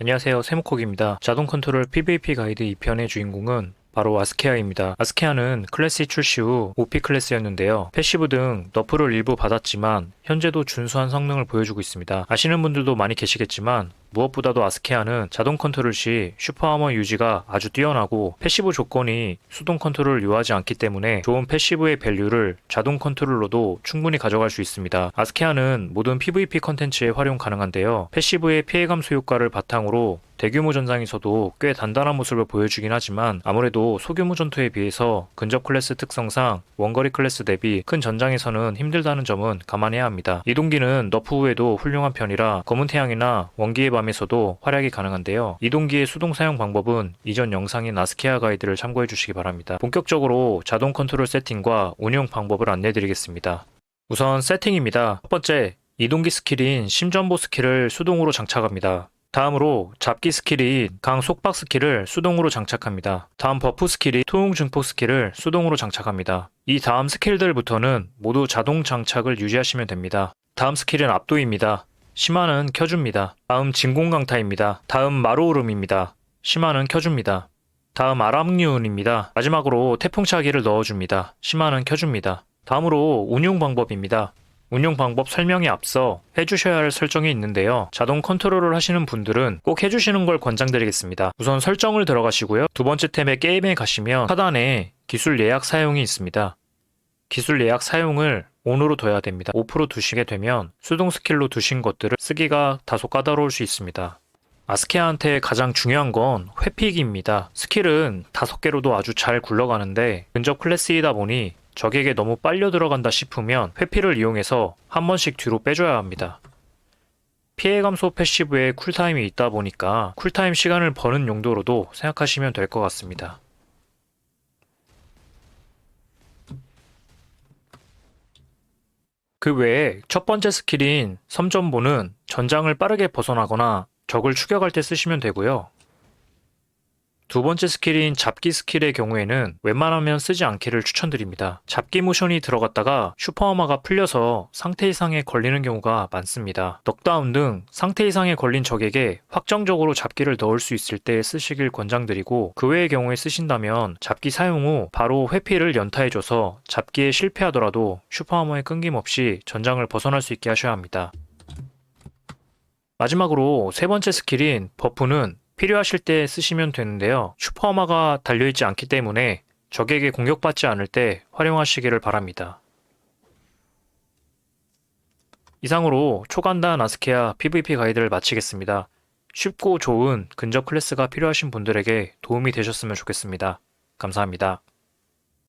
안녕하세요 세모콕입니다. 자동 컨트롤 PVP 가이드 2편의 주인공은 바로 아스케아입니다. 아스케아는 클래시 출시 후 OP 클래스였는데요. 패시브 등 너프를 일부 받았지만 현재도 준수한 성능을 보여주고 있습니다. 아시는 분들도 많이 계시겠지만 무엇보다도 아스케아는 자동 컨트롤 시 슈퍼하머 유지가 아주 뛰어나고 패시브 조건이 수동 컨트롤을 요하지 않기 때문에 좋은 패시브의 밸류를 자동 컨트롤로도 충분히 가져갈 수 있습니다. 아스케아는 모든 PVP 컨텐츠에 활용 가능한데요. 패시브의 피해 감소 효과를 바탕으로 대규모 전장에서도 꽤 단단한 모습을 보여주긴 하지만 아무래도 소규모 전투에 비해서 근접 클래스 특성상 원거리 클래스 대비 큰 전장에서는 힘들다는 점은 감안해야 합니다. 이동기는 너프 후에도 훌륭한 편이라 검은 태양이나 원기의 밤에서도 활약이 가능한데요. 이동기의 수동 사용 방법은 이전 영상인 아스케아 가이드를 참고해 주시기 바랍니다. 본격적으로 자동 컨트롤 세팅과 운영 방법을 안내 드리겠습니다. 우선 세팅입니다. 첫 번째, 이동기 스킬인 심전보 스킬을 수동으로 장착합니다. 다음으로 잡기 스킬인 강 속박 스킬을 수동으로 장착합니다. 다음 버프 스킬이 토용 증폭 스킬을 수동으로 장착합니다. 이 다음 스킬들부터는 모두 자동 장착을 유지하시면 됩니다. 다음 스킬은 압도입니다. 심화는 켜줍니다. 다음 진공 강타입니다. 다음 마루오름입니다. 심화는 켜줍니다. 다음 아람리온입니다. 마지막으로 태풍차기를 넣어줍니다. 심화는 켜줍니다. 다음으로 운용 방법입니다. 운용 방법 설명에 앞서 해주셔야 할 설정이 있는데요. 자동 컨트롤을 하시는 분들은 꼭 해주시는 걸 권장드리겠습니다. 우선 설정을 들어가시고요. 두 번째 템에 게임에 가시면 하단에 기술 예약 사용이 있습니다. 기술 예약 사용을 ON으로 둬야 됩니다. 5% 두시게 되면 수동 스킬로 두신 것들을 쓰기가 다소 까다로울 수 있습니다. 아스케아한테 가장 중요한 건 회픽입니다. 스킬은 다섯 개로도 아주 잘 굴러가는데 근접 클래스이다 보니 적에게 너무 빨려 들어간다 싶으면 회피를 이용해서 한 번씩 뒤로 빼줘야 합니다. 피해 감소 패시브에 쿨타임이 있다 보니까 쿨타임 시간을 버는 용도로도 생각하시면 될 것 같습니다. 그 외에 첫 번째 스킬인 섬전보는 전장을 빠르게 벗어나거나 적을 추격할 때 쓰시면 되고요. 두 번째 스킬인 잡기 스킬의 경우에는 웬만하면 쓰지 않기를 추천드립니다. 잡기 모션이 들어갔다가 슈퍼어마가 풀려서 상태 이상에 걸리는 경우가 많습니다. 넉다운 등 상태 이상에 걸린 적에게 확정적으로 잡기를 넣을 수 있을 때 쓰시길 권장드리고 그 외의 경우에 쓰신다면 잡기 사용 후 바로 회피를 연타해줘서 잡기에 실패하더라도 슈퍼어머에 끊김없이 전장을 벗어날 수 있게 하셔야 합니다. 마지막으로 세 번째 스킬인 버프는 필요하실 때 쓰시면 되는데요. 슈퍼마가 달려있지 않기 때문에 적에게 공격받지 않을 때 활용하시기를 바랍니다. 이상으로 초간단 아스케아 PVP 가이드를 마치겠습니다. 쉽고 좋은 근접 클래스가 필요하신 분들에게 도움이 되셨으면 좋겠습니다. 감사합니다.